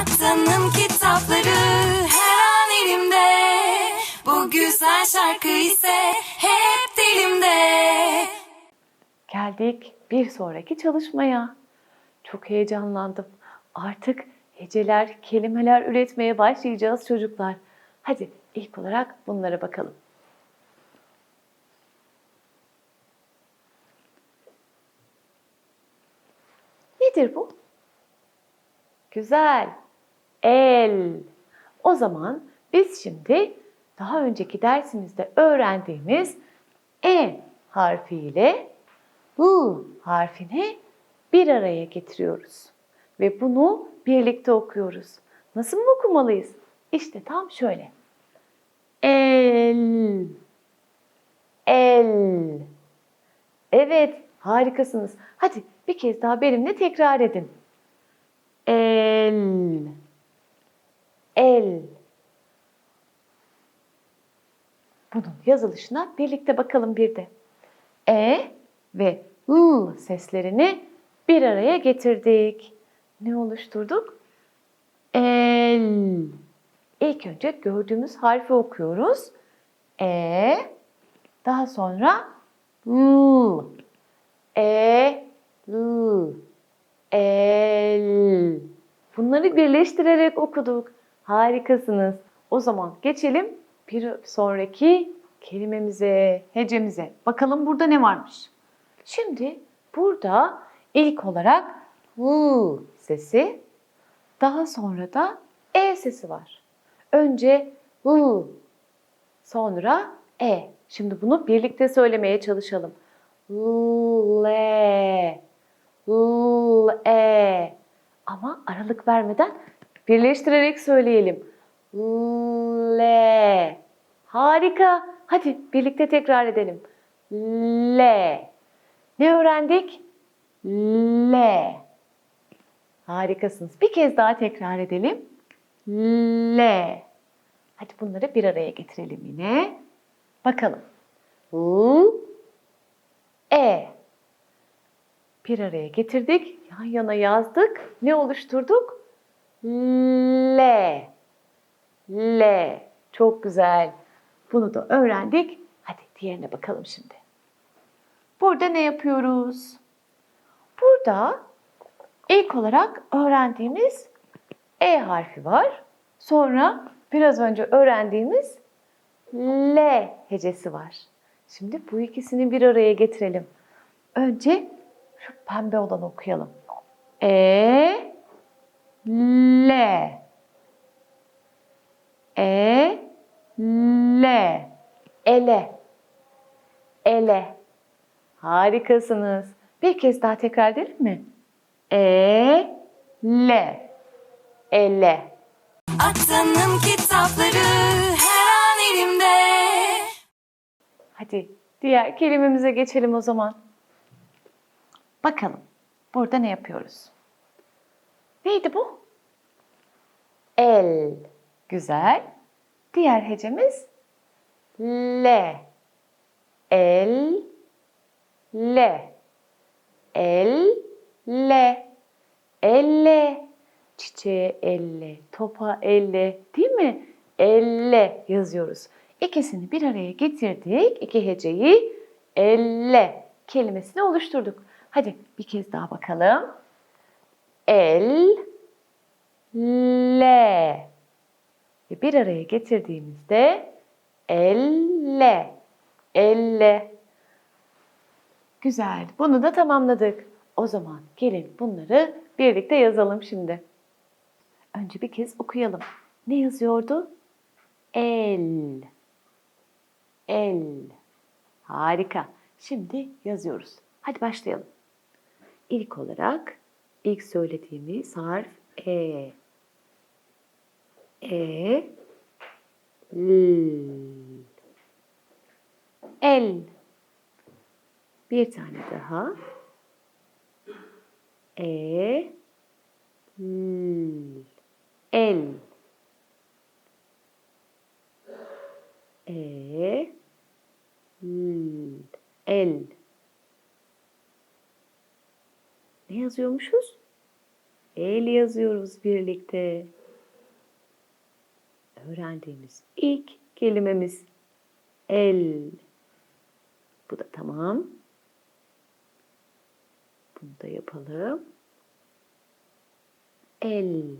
Atanın kitapları her an elimde Bu güzel şarkı ise hep dilimde Geldik bir sonraki çalışmaya. Çok heyecanlandım. Artık heceler, kelimeler üretmeye başlayacağız çocuklar. Hadi ilk olarak bunlara bakalım. Nedir bu? Güzel. El. O zaman biz şimdi daha önceki dersimizde öğrendiğimiz E harfiyle U harfini bir araya getiriyoruz. Ve bunu birlikte okuyoruz. Nasıl mı okumalıyız? İşte tam şöyle. El. El. Evet, harikasınız. Hadi bir kez daha benimle tekrar edin. El. El. Bunun yazılışına birlikte bakalım bir de. E ve L seslerini bir araya getirdik. Ne oluşturduk? El. İlk önce gördüğümüz harfi okuyoruz. E. Daha sonra L. E. L. El. Bunları birleştirerek okuduk. Harikasınız. O zaman geçelim bir sonraki kelimemize, hecemize. Bakalım burada ne varmış? Şimdi burada ilk olarak L sesi, daha sonra da E sesi var. Önce L, sonra E. Şimdi bunu birlikte söylemeye çalışalım. L, L, E. Ama aralık vermeden birleştirerek söyleyelim. L. Harika. Hadi birlikte tekrar edelim. L. Ne öğrendik? L. Harikasınız. Bir kez daha tekrar edelim. L. Hadi bunları bir araya getirelim yine. Bakalım. L. E. Bir araya getirdik. Yan yana yazdık. Ne oluşturduk? L. L. Çok güzel. Bunu da öğrendik. Hadi diğerine bakalım şimdi. Burada ne yapıyoruz? Burada ilk olarak öğrendiğimiz E harfi var. Sonra biraz önce öğrendiğimiz L hecesi var. Şimdi bu ikisini bir araya getirelim. Önce şu pembe olanı okuyalım. E L E L Ele Ele Harikasınız. Bir kez daha tekrar edelim mi? E L Ele Atanın kitapları her an elimde Hadi diğer kelimemize geçelim o zaman. Bakalım. Burada ne yapıyoruz? Neydi bu? El. Güzel. Diğer hecemiz L. El. L. El. L. Elle. Çiçeğe elle, topa elle, değil mi? Elle yazıyoruz. İkisini bir araya getirdik. İki heceyi elle kelimesini oluşturduk. Hadi bir kez daha bakalım. El, le. Ve bir araya getirdiğimizde elle, elle. Güzel. Bunu da tamamladık. O zaman gelin bunları birlikte yazalım şimdi. Önce bir kez okuyalım. Ne yazıyordu? El. El. Harika. Şimdi yazıyoruz. Hadi başlayalım. İlk olarak ilk söylediğimiz harf E. E. L. El. Bir tane daha. E. L. El. E. L. El. Ne yazıyormuşuz? El yazıyoruz birlikte. Öğrendiğimiz ilk kelimemiz el. Bu da tamam. Bunu da yapalım. El.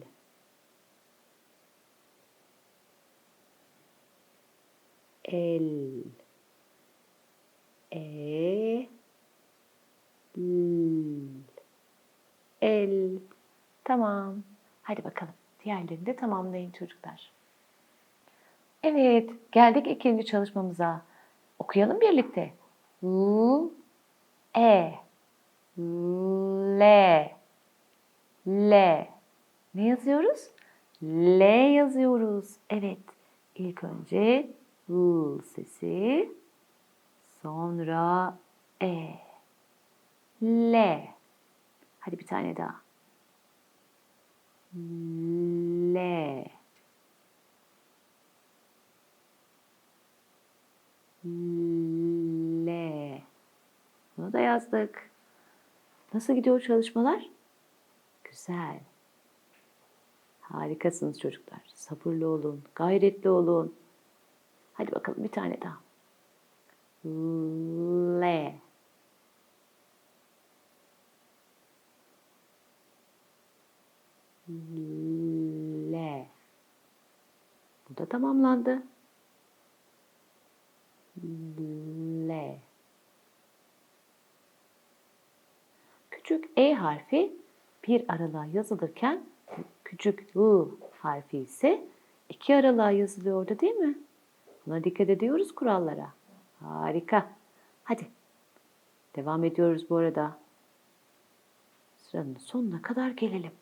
El. E. L. El. Tamam. Hadi bakalım. Diğerlerini de tamamlayın çocuklar. Evet, geldik ikinci çalışmamıza. Okuyalım birlikte. L, E, L, L. Ne yazıyoruz? L yazıyoruz. Evet, ilk önce L sesi, sonra E, L. Hadi bir tane daha. L. L. Bunu da yazdık. Nasıl gidiyor çalışmalar? Güzel. Harikasınız çocuklar. Sabırlı olun, gayretli olun. Hadi bakalım bir tane daha. L. L. Bu da tamamlandı. L. Küçük E harfi bir aralığa yazılırken küçük I harfi ise iki aralığa yazılıyordu değil mi? Buna dikkat ediyoruz kurallara. Harika. Hadi. Devam ediyoruz bu arada. Sıranın sonuna kadar gelelim.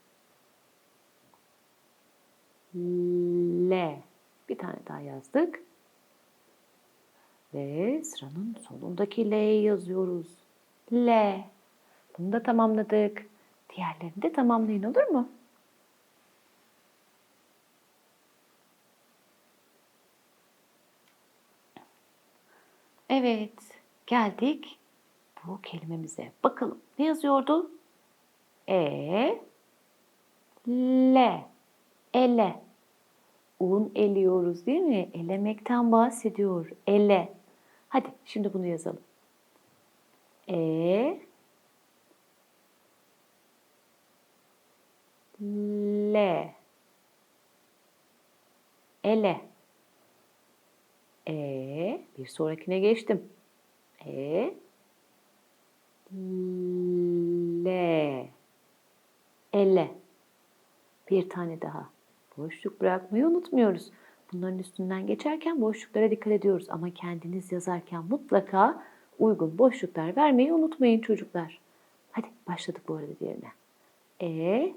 L. Bir tane daha yazdık. Ve sıranın sonundaki L'yi yazıyoruz. L. Bunu da tamamladık. Diğerlerini de tamamlayın olur mu? Evet, geldik bu kelimemize. Bakalım ne yazıyordu? E, L, ele. Un eliyoruz değil mi? Elemekten bahsediyor. Ele. Hadi şimdi bunu yazalım. E, L, ele. E, bir sonrakine geçtim. E, L, ele. Bir tane daha. Boşluk bırakmayı unutmuyoruz. Bunların üstünden geçerken boşluklara dikkat ediyoruz. Ama kendiniz yazarken mutlaka uygun boşluklar vermeyi unutmayın çocuklar. Hadi başladık bu arada diğerine. E,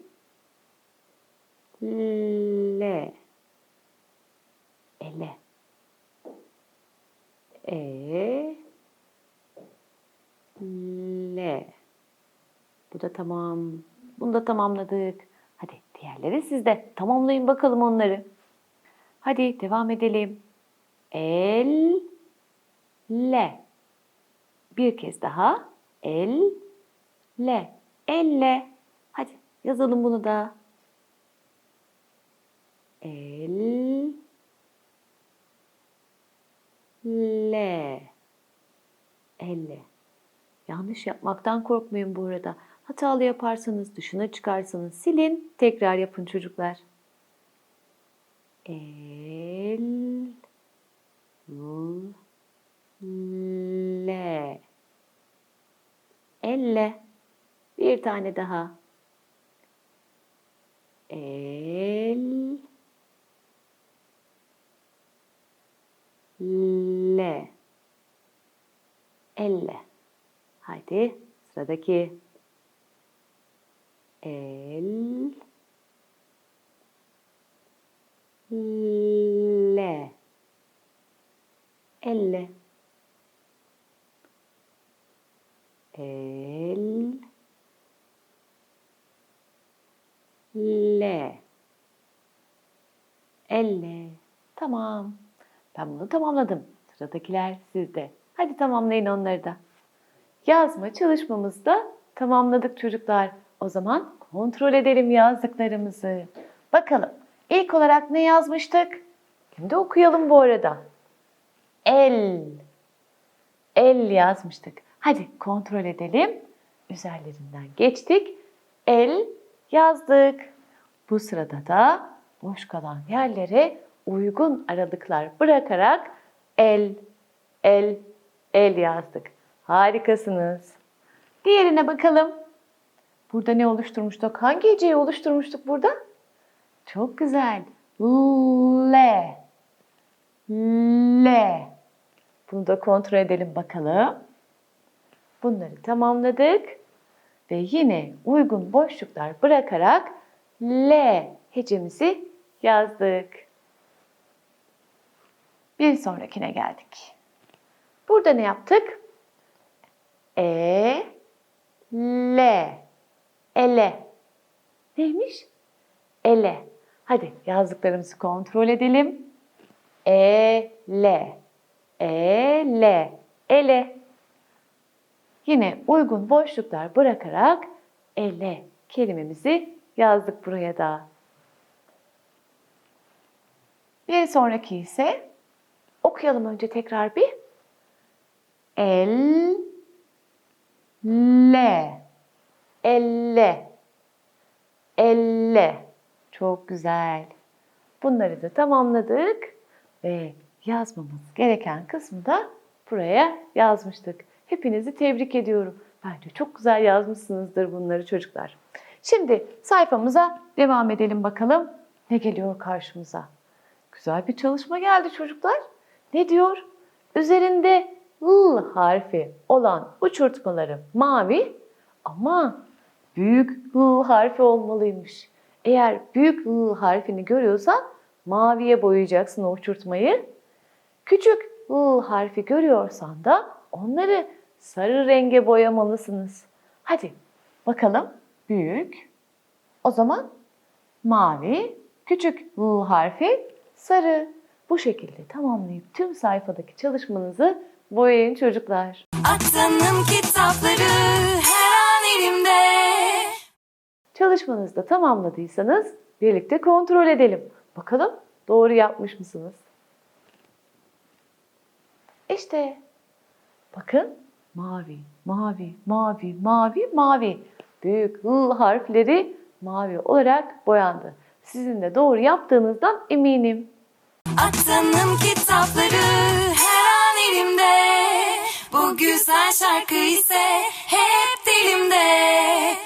L, ele. E, L. Bu da tamam. Bunu da tamamladık. Diğerleri sizde. Tamamlayın bakalım onları. Hadi devam edelim. El, le. Bir kez daha. El, le. Elle. Hadi yazalım bunu da. El, le. Elle. Yanlış yapmaktan korkmayın bu arada. Hatalı yaparsanız, dışına çıkarsanız silin, tekrar yapın çocuklar. El, le. Elle. Bir tane daha. El, le. Elle. Haydi sıradaki. El, le. Elle. El, le. Elle. Tamam. Ben bunu tamamladım. Sıradakiler sizde. Hadi tamamlayın onları da. Yazma çalışmamızı da tamamladık çocuklar. O zaman kontrol edelim yazdıklarımızı. Bakalım ilk olarak ne yazmıştık? Şimdi okuyalım bu arada. El. El yazmıştık. Hadi kontrol edelim. Üzerlerinden geçtik. El yazdık. Bu sırada da boş kalan yerlere uygun aralıklar bırakarak el, el, el yazdık. Harikasınız. Diğerine bakalım. Burada ne oluşturmuştuk? Hangi heceyi oluşturmuştuk burada? Çok güzel. Le. Le. Bunu da kontrol edelim bakalım. Bunları tamamladık. Ve yine uygun boşluklar bırakarak L hecemizi yazdık. Bir sonrakine geldik. Burada ne yaptık? E, L, ele. Neymiş? Ele. Hadi yazdıklarımızı kontrol edelim. E, L, E, L, ele. Yine uygun boşluklar bırakarak ele kelimemizi yazdık buraya da. Bir sonraki ise okuyalım önce tekrar bir. El, le, elle, elle. Çok güzel. Bunları da tamamladık ve yazmamız gereken kısmı da buraya yazmıştık. Hepinizi tebrik ediyorum. Bence çok güzel yazmışsınızdır bunları çocuklar. Şimdi sayfamıza devam edelim bakalım. Ne geliyor karşımıza? Güzel bir çalışma geldi çocuklar. Ne diyor? Üzerinde L harfi olan uçurtmaları mavi ama büyük L harfi olmalıymış. Eğer büyük L harfini görüyorsan maviye boyayacaksın uçurtmayı. Küçük L harfi görüyorsan da onları sarı renge boyamalısınız. Hadi bakalım büyük. O zaman mavi, küçük L harfi sarı. Bu şekilde tamamlayıp tüm sayfadaki çalışmanızı boyayın çocuklar. Aklımın kitapları her an elimde. Çalışmanızı da tamamladıysanız birlikte kontrol edelim. Bakalım doğru yapmış mısınız? İşte bakın mavi, mavi, mavi, mavi, mavi. Büyük L harfleri mavi olarak boyandı. Sizin de doğru yaptığınızdan eminim. Aklımın kitapları her an elimde. Bu güzel şarkı ise hep dilimde.